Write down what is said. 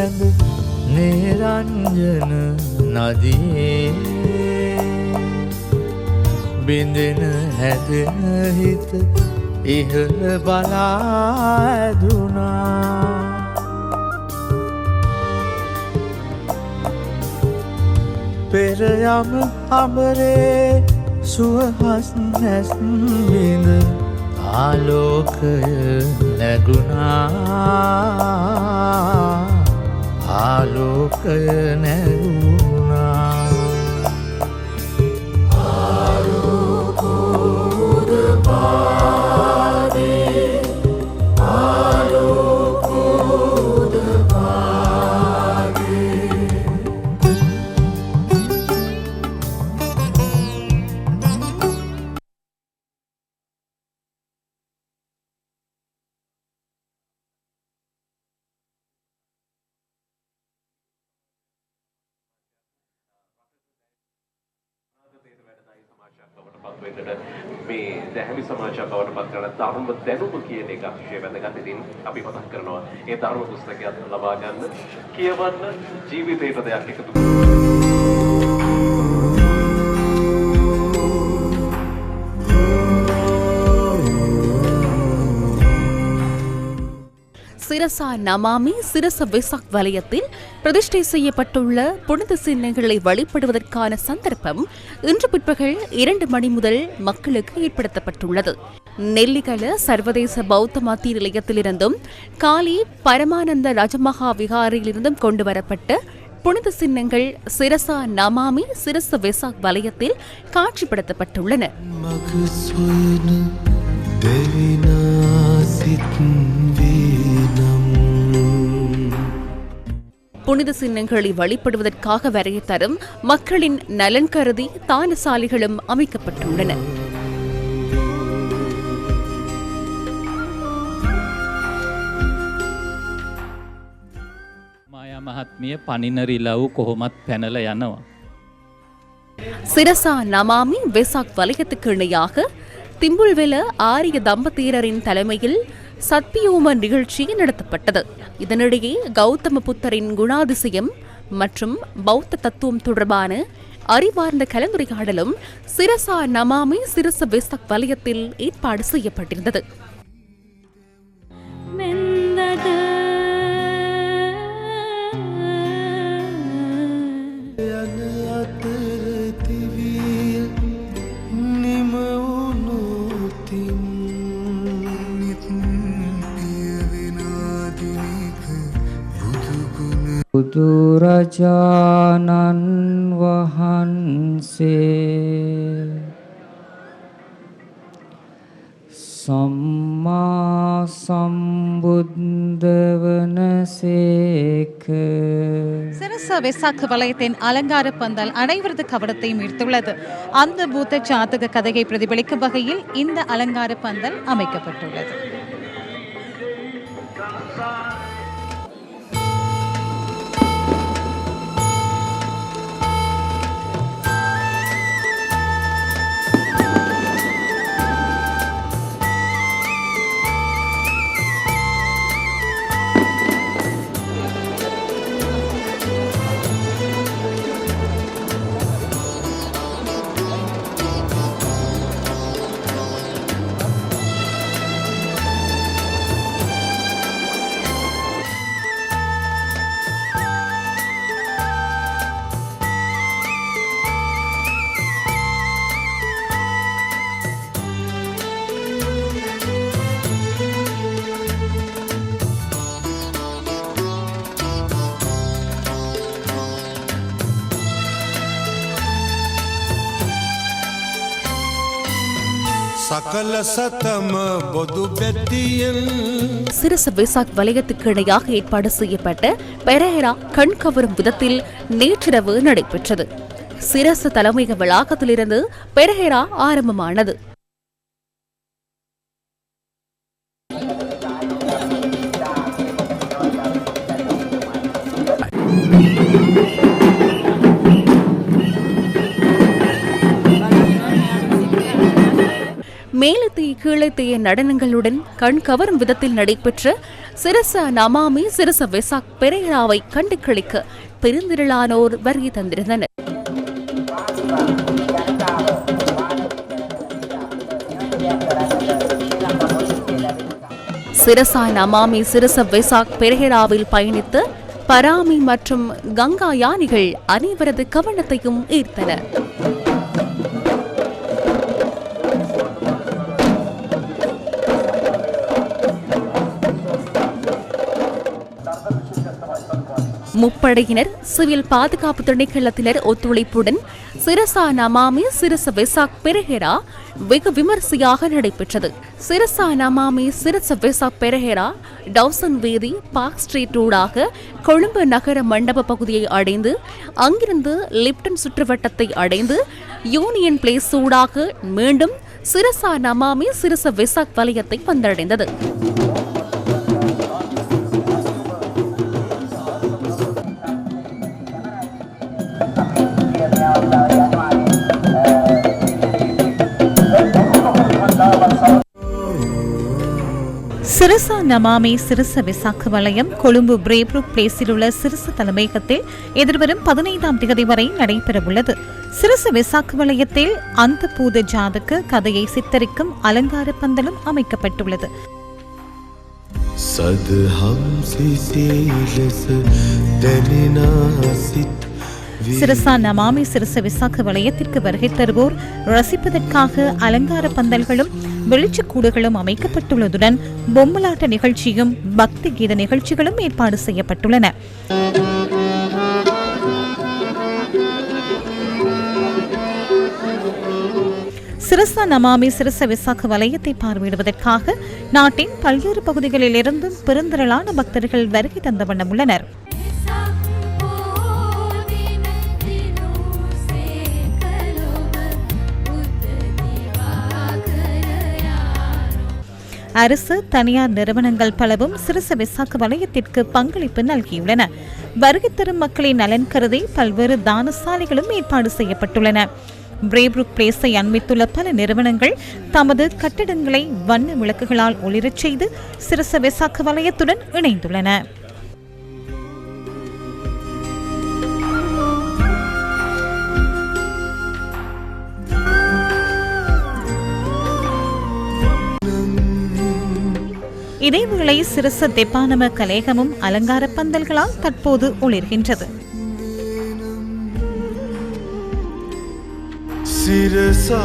මැද නේරංජන නදියේ. බිඳෙන හැදෙන හිත ඉහළ බලාදුනා පෙරයම අමරේ සුවහස් නැස්බිඳ ආලෝකය නැගුණා. ආලෝකය නැත. පත්වෙන්නට මේ දැහැමි සමාජයක් බවට පත් කරන ධර්ම දැනුම කියන එක අතිශය වැදගත්. ඉතින් අපි මතක් කරනවා ඒ ධර්ම පුස්තකයක් ලබා ගන්න, කියවන්න, ජීවිතේට දෙයක් එකතු சிரசா நமாமி சிரச வெசாக் வலயத்தில் பிரதிஷ்டை செய்யப்பட்டுள்ள புனித சின்னங்களை வழிபடுவதற்கான சந்தர்ப்பம் இன்று பிற்பகல் இரண்டு மணி முதல் மக்களுக்கு ஏற்படுத்தப்பட்டுள்ளது. நெல்லிகல சர்வதேச பௌத்த மத்திய நிலையத்திலிருந்தும் காலி பரமானந்த ரஜமகா விகாரியிலிருந்தும் கொண்டு வரப்பட்ட புனித சின்னங்கள் சிரசா நமாமி சிரச வெசாக் வலயத்தில் காட்சிப்படுத்தப்பட்டுள்ளன. புனித சின்னங்களை வழிபடுவதற்காக வரைய தரும் மக்களின் நலன் கருதி தானசாலிகளும் அமைக்கப்பட்டுள்ளன මායා මහත්මිය පනිනරිලව් කොහොමත් පැනල යනවා. சிரசா நமாமி வெசாக் வலயத்துக்கு இணையாக திம்புல்வெல ஆரிய தம்பதியரின் தலைமையில் சத்பியோம நிகழ்ச்சி நடத்தப்பட்டது. இதனிடையே கௌதம புத்தரின் குணாதிசயம் மற்றும் பௌத்த தத்துவம் தொடர்பான அறிவார்ந்த கலந்துரையாடலும் சிரசா நமாமி சிரச வெசாக் வலயத்தில் ஏற்பாடு செய்யப்பட்டிருந்தது. බුදුරජාණන් වහන්සේ සම්මා සම්බුද්ධ වනසේක சிரச வெசாக்கு வலயத்தின் அலங்கார பந்தல் அனைவரது கவனத்தையும் ஈர்த்துள்ளது அந்த பூத்த ஜாதக கதையை பிரதிபலிக்கும் வகையில் இந்த அலங்கார பந்தல் அமைக்கப்பட்டுள்ளது சகல சதம பொது சிறுசு விசாக் வலயத்துக்கு இணையாக ஏற்பாடு செய்யப்பட்ட பெரேரா கண்கவரும் விதத்தில் நேற்றிரவு நடைபெற்றது. சிரசு தலைமையக வளாகத்திலிருந்து பெரேரா ஆரம்பமானது. கீழத்தைய நடனங்களுடன் கண் கவரும் விதத்தில் நடைபெற்ற சிரச நமாமி சிரச வெசாக் பெரேராவை கண்டு கிளிக்க பெருந்திரளானோர் வருகை தந்திருந்தனர். சிரசா நமாமி சிரச வெசாக் பெரேராவில் பயணித்த பராமி மற்றும் கங்கா யானிகள் அனைவரது கவனத்தையும் ஈர்த்தன முப்படையினர் சிவில் பாதுகாப்பு திணைக்களத்தினர் ஒத்துழைப்புடன் சிரசா நமாமி சிரச வெசாக் பெருஹெரா வெகு விமரிசையாக நடைபெற்றது. சிரசா நமாமி சிரச வெசாக் பெரஹெரா டவுசன் வீதி பார்க் ஸ்ட்ரீட் ஊடாக கொழும்பு நகர மண்டப பகுதியை அடைந்து அங்கிருந்து லிப்டன் சுற்றுவட்டத்தை அடைந்து யூனியன் பிளேஸ் ஊடாக மீண்டும் சிரசா நமாமி சிரச வெசாக் வலயத்தை வந்தடைந்தது. சிறுசா நமாமி சிறுச விசாக்கு வலயம் கொழும்பு பிரேப்ரூக் பிளேஸில் உள்ள சிறுச தலைமையகத்தில் எதிர்வரும் பதினைந்தாம் தேதி வரை நடைபெறவுள்ளது. சிறுச விசாக்கு வலயத்தில் அந்த பூத ஜாதுக்கு கதையை சித்தரிக்கும் அலங்கார பந்தலும் அமைக்கப்பட்டுள்ளது. சதுஹம் சிசேலச தனினா சித்த சிறுசா நமாமி சிறுச விசாக்கு வளையத்திற்கு வருகை தருவோர். ரசிப்பதற்காக அலங்கார பந்தல்களும் வெளிச்சக்கூடுகளும் அமைக்கப்பட்டுள்ளதுடன் பொம்மலாட்ட நிகழ்ச்சியும் பக்தி கீத நிகழ்ச்சிகளும் ஏற்பாடு செய்யப்பட்டுள்ளன. சிரசா நமாமி சிரச விசாக்கு வலயத்தை பார்வையிடுவதற்காக நாட்டின் பல்வேறு பகுதிகளில் இருந்தும் பெருந்திரளான பக்தர்கள் வருகை தந்த வண்ணம் உள்ளனர். அரசு தனியார் நிறுவனங்கள் பலவும் சிறுச விசாக்கு வலயத்திற்கு பங்களிப்பு நல்கியுள்ளன. வருகை தரும் மக்களின் நலன் கருதி பல்வேறு தானசாலைகளும் ஏற்பாடு செய்யப்பட்டுள்ளன. பிரேப்ருக் பிளேஸை அண்மித்துள்ள பல நிறுவனங்கள் தமது கட்டிடங்களை வண்ண விளக்குகளால் ஒளிரச் செய்து சிறுச விசாக்கு வலயத்துடன் இணைந்துள்ளன. இதேவேளை சிறுச தெப்பானம கலேகமும் அலங்கார பந்தல்களால் தற்போது ஒளிர்கின்றது. சிறுசா